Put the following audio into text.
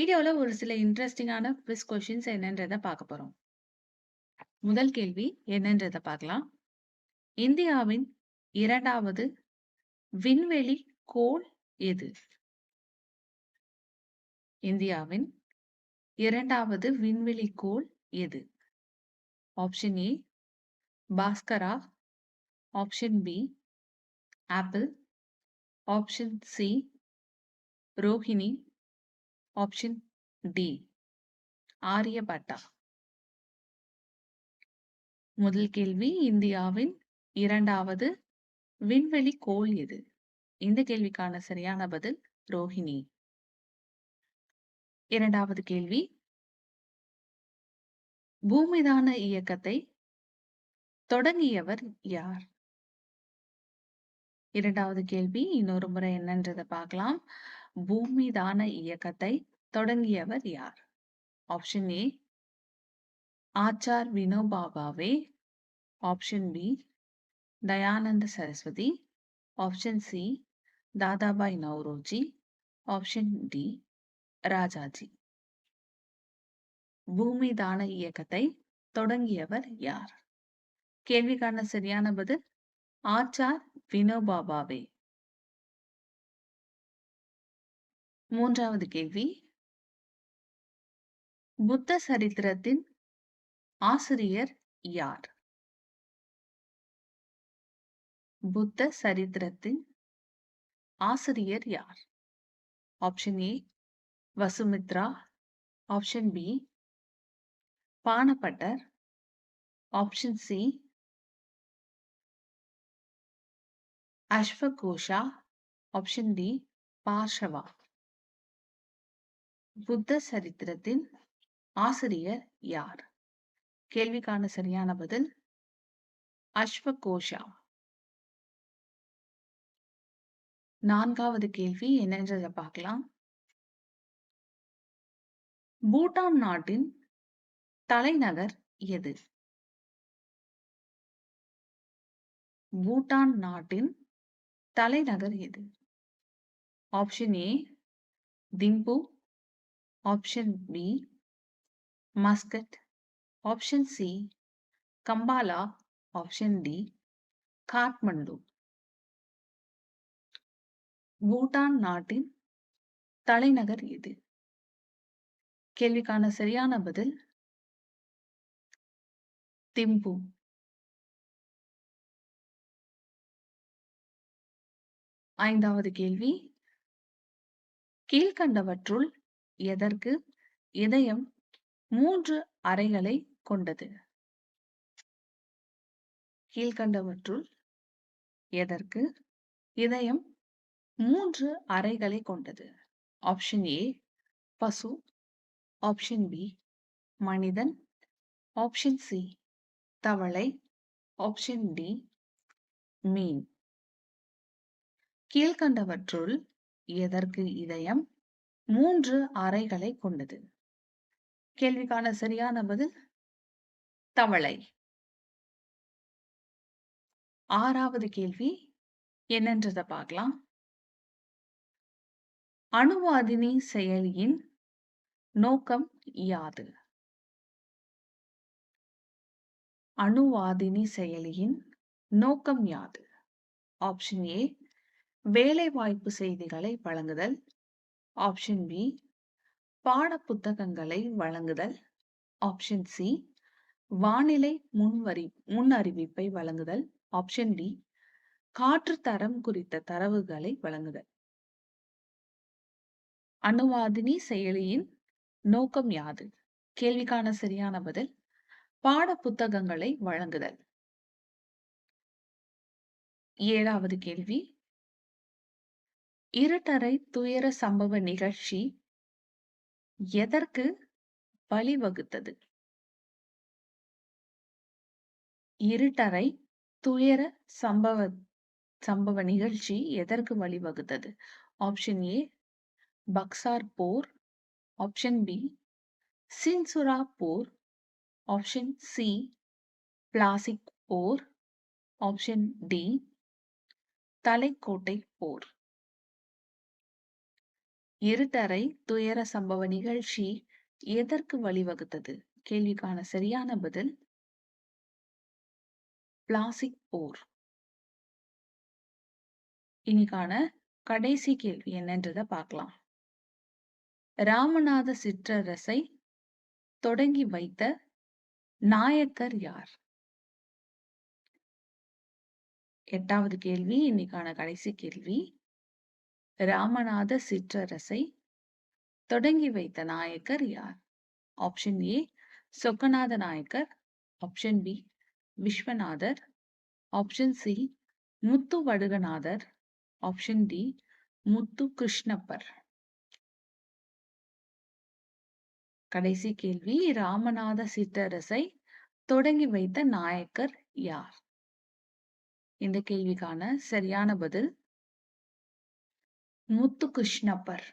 வீடியோவில் ஒரு சில இன்ட்ரெஸ்டிங்கான குவிஸ் கொஷின்ஸ் என்னன்றதை பார்க்க போகிறோம் முதல் கேள்வி என்னன்றதை பார்க்கலாம். இந்தியாவின் இரண்டாவது விண்வெளி கோள் எது? இந்தியாவின் இரண்டாவது விண்வெளி கோள் எது? Option A Bhaskara, option B apple, option C Rohini, option D Aryabhata. முதல் கேள்வி இந்தியாவின் இரண்டாவது விண்வெளி கோள் எது? இந்த கேள்விக்கான சரியான பதில் ரோஹிணி. இரண்டாவது கேள்வி பூமிதான இயக்கத்தை தொடங்கியவர் யார்? இரண்டாவது கேள்வி இன்னொரு முறை என்னன்றதை பார்க்கலாம். பூமிதான இயக்கத்தை தொடங்கியவர் யார்? Option A Acharya Vinoba Bhave, option B Dayananda Saraswati, option C Dadabhai Naoroji, option D Rajaji. பூமிதான இயக்கத்தை தொடங்கியவர் யார்? கேள்விக்கான சரியான பதில் ஆச்சார் வினோபா பாவே. மூன்றாவது கேள்வி புத்த சரித்திரத்தின் ஆசிரியர் யார்? புத்த சரித்திரத்தின் ஆசிரியர் யார்? Option A Vasumitra, option B Banabhatta option C அஸ்வகோஷா, option D Parshva. புத்த சரித்திரத்தின் ஆசிரியர் யார்? கேள்விக்கான சரியான பதில் அஸ்வகோஷா. நான்காவது கேள்வி என்னன்றத பார்க்கலாம். பூட்டான் நாட்டின் தலைநகர் எது? பூட்டான் நாட்டின் தலைநகர் எது? Option A Thimphu, option B Muscat, option C Kampala, option D Kathmandu. Bhutan நாட்டின் தலைநகர் எது? கேள்விக்கான சரியான பதில் திம்பு. ஐந்தாவது கேள்வி கீழ்க்கண்டவற்றுள் எதற்கு இதயம் மூன்று அறைகளை கொண்டது? கீழ்கண்டவற்றுள் எதற்கு இதயம் மூன்று அறைகளை கொண்டது? ஆப்ஷன் ஏ பசு, ஆப்ஷன் பி மனிதன், ஆப்ஷன் சி தவளை, ஆப்ஷன் டி மீன். கீழ்கண்டவற்றுள் எதற்கு இதயம் மூன்று அறைகளை கொண்டது? கேள்விக்கான சரியான பதில் தவளை. ஆறாவது கேள்வி என்னன்றதை பார்க்கலாம். அணுவாதினி செயலியின் நோக்கம் யாது? அணுவாதினி செயலியின் நோக்கம் யாது? ஆப்ஷன் ஏ வேலைவாய்ப்பு செய்திகளை வழங்குதல், ஆப்ஷன் பி பாடப்புத்தகங்களை வழங்குதல், ஆப்ஷன் சி வானிலை முன்வரி முன்னறிவிப்பை வழங்குதல், ஆப்ஷன் டி காற்று தரம் குறித்த தரவுகளை வழங்குதல். அணுவாதினி செயலியின் நோக்கம் யாது? கேள்விக்கான சரியான பதில் பாடப்புத்தகங்களை வழங்குதல். ஏழாவது கேள்வி இருட்டறை துயர சம்பவ நிகழ்ச்சி எதற்கு வழிவகுத்தது? இருட்டறை துயர சம்பவ சம்பவ நிகழ்ச்சி எதற்கு வழிவகுத்தது? ஆப்ஷன் ஏ பக்சார் போர், ஆப்ஷன் பி சின்சுரா போர், ஆப்ஷன் சி பிளாசிக் போர், ஆப்ஷன் டி தலைக்கோட்டை போர். இருட்டறை துயர சம்பவ நிகழ்ச்சி எதற்கு வழிவகுத்தது? கேள்விக்கான சரியான பதில்? பிளாசிக் போர். இன்னைக்கான கடைசி கேள்வி என்னன்றத பார்க்கலாம். ராமநாத சிற்றரசை தொடங்கி வைத்த நாயக்கர் யார்? எட்டாவது கேள்வி இன்னைக்கான கடைசி கேள்வி. ராமநாத சிற்றரசை தொடங்கி வைத்த நாயக்கர் யார்? Option A Chokkanatha Nayak. Option B Vishwanatha. Option C Muthu Vaduganatha. Option D Muthu Krishnappa. கடைசி கேள்வி ராமநாத சிற்றரசை தொடங்கி வைத்த நாயக்கர் யார்? இந்த கேள்விக்கான சரியான பதில் முத்து கிருஷ்ணப்பர்.